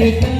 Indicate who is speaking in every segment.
Speaker 1: Happy.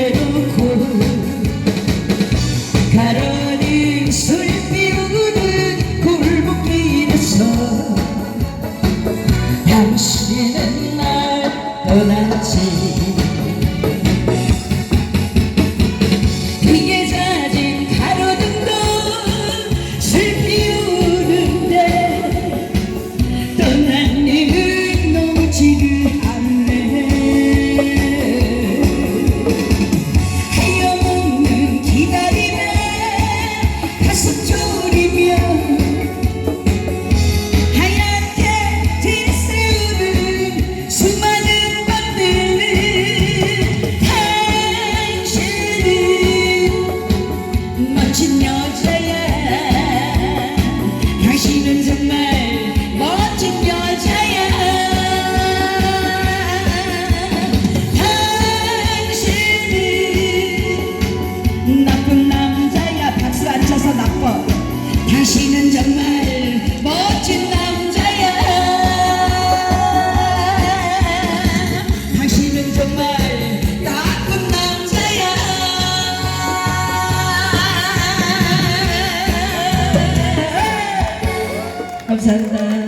Speaker 1: 也都哭。 당신은 정말 멋진 남자야. 당신은 정말 나쁜 남자야. 감사합니다.